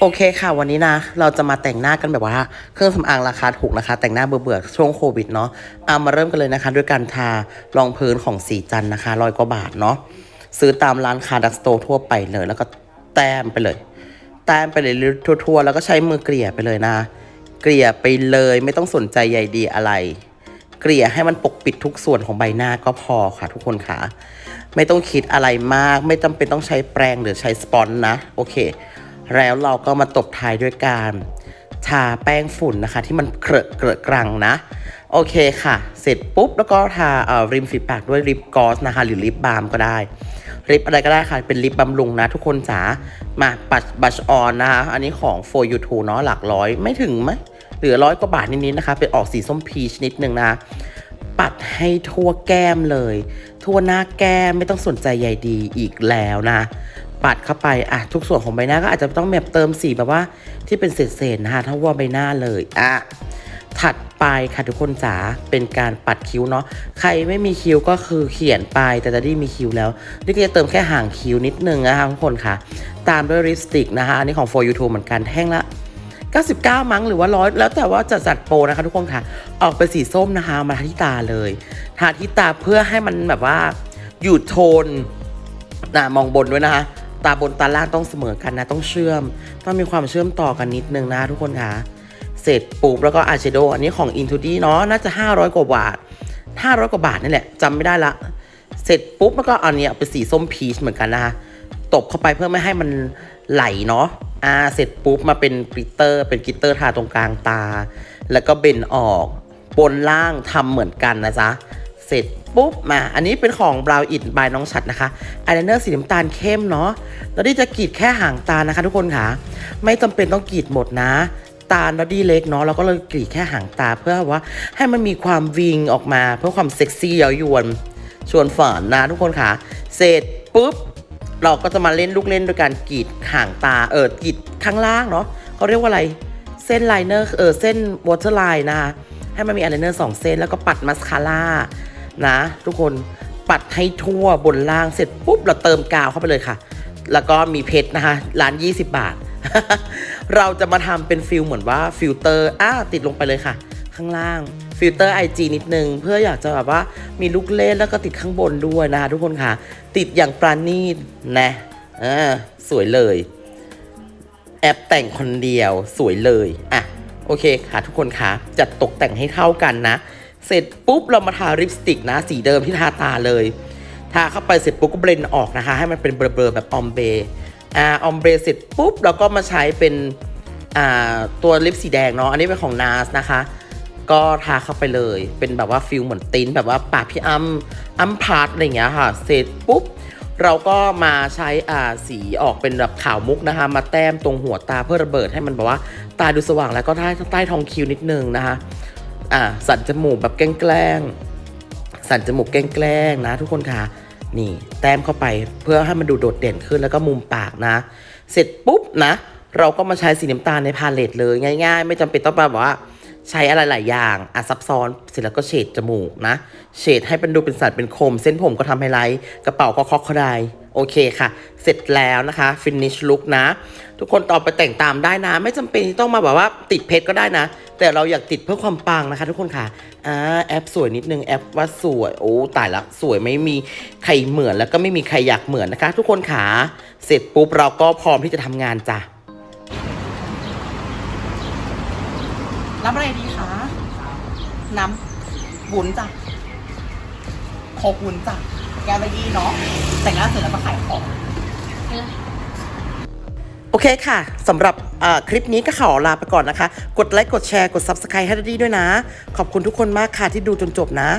โอเคค่ะวันนี้นะ เราจะมาแต่งหน้ากันแบบว่า เครื่องสำอางราคาถูกนะคะ แต่งหน้าเบื่อๆช่วงโควิดเนาะเอามาเริ่มกันเลยนะคะ ด้วยการทารองพื้นของสีจันนะคะร้อยกว่าบาทเนาะซื้อตามร้านคาดักสโตทั่วไปเลย แล้วก็แต้มไปเลย แต้มไปเลยทั่วๆ แล้วก็ใช้มือเกลี่ยไปเลยนะ เกลี่ยไปเลยไม่ต้องสนใจใยดีอะไร เกลี่ยให้มันปกปิดทุกส่วนของใบหน้าก็พอค่ะ ทุกคนค่ะ ไม่ต้องคิดอะไรมาก ไม่จำเป็นต้องใช้แปรงหรือใช้สปอนนะโอเค แล้วเราก็มาตบท้ายด้วยการทาแป้งฝุ่นนะคะ ที่มันเกระเกระกรังนะ โอเคค่ะ เสร็จปุ๊บแล้วก็ทาเอ่อริมฝีปากด้วยลิปกลอสนะคะ หรือลิปบาล์มก็ได้ลิปอะไรก็ได้ค่ะ เป็นลิปบำรุงนะ ทุกคนจ๋ามาปัดบัชออนนะคะ อันนี้ของ for you to เนาะหลักร้อยไม่ถึงไหมเหลือร้อยกว่าบาทนิดๆนะคะ เป็นออกสีส้มพีชนิดนึงนะปัดให้ทั่วแก้มเลย ทั่วหน้าแก้มไม่ต้องสนใจใยดีอีกแล้วนะ ปัดเข้าไปอะทุกส่วนของใบหน้าก็อาจจะต้องแบบเติมสีแบบว่าที่เป็นเศษๆนะคะถ้าว่าใบหน้าเลยอะถัดไปค่ะทุกคนจ๋าเป็นการปัดคิ้วเนาะใครไม่มีคิ้วก็คือเขียนไปแต่จะได้มีคิ้วแล้วนี่ก็จะเติมแค่ห่างคิ้วนิดนึงนะคะทุกคนค่ะ ตามด้วยลิปสติกนะคะอันนี้ของ for you to เหมือนกันแท่งละ 99 มั้งหรือว่าร้อยแล้วแต่ว่าจะจัดโปรนะคะทุกคนค่ะ ออกเป็นสีส้มนะคะมาทาที่ตาเลยทาที่ตาเพื่อให้มันแบบว่าอยู่โทนนะมองบนด้วยนะคะ ตาบนตาล่างต้องเสมอกันนะ ต้องเชื่อม ต้องมีความเชื่อมต่อกันนิดนึงนะทุกคนค่ะเสร็จปุ๊บแล้วก็อายแชโดอันนี้ของ i n t u d i เนาะน่าจะ 500 กว่าบาท 500 กว่าบาทนี่แหละจำไม่ได้ละ เสร็จปุ๊บแล้วก็อันนี้เป็นสีส้มพีชเหมือนกันนะคะตบเข้าไปเพื่อไม่ให้มันไหลเนาะอ่าเสร็จปุ๊บมาเป็นกลิตเตอร์ เป็นกลิตเตอร์ทาตรงกลางตา แล้วก็เบนออกบนล่างทำเหมือนกันนะจ๊ะ เสร็จปุ๊บมาอันนี้เป็นของ Brow It by น้องชัดนะคะอายไลเนอร์สีน้ำตาลเข้มเนาะแล้วที่จะกรีดแค่หางตานะคะทุกคนค่ะ ไม่จำเป็นต้องกรีดหมดนะ ตาแล้วดีเล็กเนาะเราก็เลยกรีดแค่หางตาเพื่อว่าให้มันมีความวิงออกมาเพื่อความเซ็กซี่เย้ายวน ชวนฝันนะทุกคนค่ะ เสร็จปุ๊บเราก็จะมาเล่นลูกเล่นโดยการกรีดหางตาเออกรีดข้างล่างเนาะเขาเรียกว่าอะไรเส้นไลเนอร์เออเส้นวอเตอร์ไลน์นะคะให้มันมีอายไลเนอร์สองเส้นแล้วก็ปัดมาสคาร่า นะ ทุกคนปัดให้ทั่วบนล่างเสร็จปุ๊บเราเติมกาวเข้าไปเลยค่ะ แล้วก็มีเพชรนะคะร้าน 20 บาท เราจะมาทำเป็นฟิลเหมือนว่าฟิลเตอร์อะติดลงไปเลยค่ะ ข้างล่างฟิลเตอร์ IG นิดนึง เพื่ออยากจะแบบว่ามีลูกเล่นแล้วก็ติดข้างบนด้วยนะคะทุกคนค่ะ ติดอย่างปราณีตนะอ่าสวยเลย แอปแต่งคนเดียวสวยเลยอะโอเคค่ะทุกคนค่ะจัดตกแต่งให้เท่ากันนะ เสร็จปุ๊บเรามาทาลิปสติกนะ สีเดิมที่ทาตาเลย ทาเข้าไปเสร็จปุ๊บก็เบลนออกนะคะ ให้มันเป็นเบลอๆแบบออมเบอ่าออมเบเสร็จปุ๊บเราก็มาใช้เป็นอ่าตัวลิปสีแดงเนาะอันนี้เป็นของ NARS นะคะ ก็ทาเข้าไปเลย เป็นแบบว่าฟิลเหมือนติ้นแบบว่าปากพี่อ้ำอ้ำพาร์ทอะไรอย่างเงี้ยค่ะ เสร็จปุ๊บเราก็มาใช้อ่าสีออกเป็นแบบขาวมุกนะคะ มาแต้มตรงหัวตาเพื่อระเบิดให้มันแบบว่า ตาดูสว่างแล้วก็ใต้ใต้ท้องคิ้วนิดนึงนะคะ อ่าสันจมูกแบบแกล้งๆสันจมูกแกล้งๆนะ ทุกคนค่ะนี่ แต้มเข้าไปเพื่อให้มันดูโดดเด่นขึ้นแล้วก็มุมปากนะ เสร็จปุ๊บนะ เราก็มาใช้สีน้ำตาลในพาเลตเลยง่าย ๆ ไม่จำเป็นต้องแบบว่าใช้อะไรหลายอย่างอะซับซ้อนเสร็จแล้วก็เฉดจมูกนะ เฉดให้เป็นดูเป็นสันเป็นคม เส้นผมก็ทำไฮไลท์กระเป๋าก็คอกเขาได้ โอเคค่ะ เสร็จแล้วนะคะ finish look นะ ทุกคนต่อไปแต่งตามได้นะ ไม่จำเป็นที่ต้องมาแบบว่าติดเพชรก็ได้นะ แต่เราอยากติดเพื่อความปังนะคะ ทุกคนค่ะอ่าแอปสวยนิดนึงแอปว่าสวยโอ้ตายละสวยไม่มีใครเหมือนแล้วก็ไม่มีใครอยากเหมือนนะคะ ทุกคนค่ะเสร็จปุ๊บเราก็พร้อมที่จะทำงานจ้ะน้ำอะไรดีคะน้ำวุ้นจ้ะโคกวุ้นจ้ะ แก้วละยี่เนาะแต่งหน้าเสร็จแล้วมาขายของ โอเคค่ะสำหรับคลิปนี้ก็ขอลาไปก่อนนะคะ กดไลค์กดแชร์กด Subscribe ให้ดีด้วยนะ ขอบคุณทุกคนมากค่ะที่ดูจนจบนะ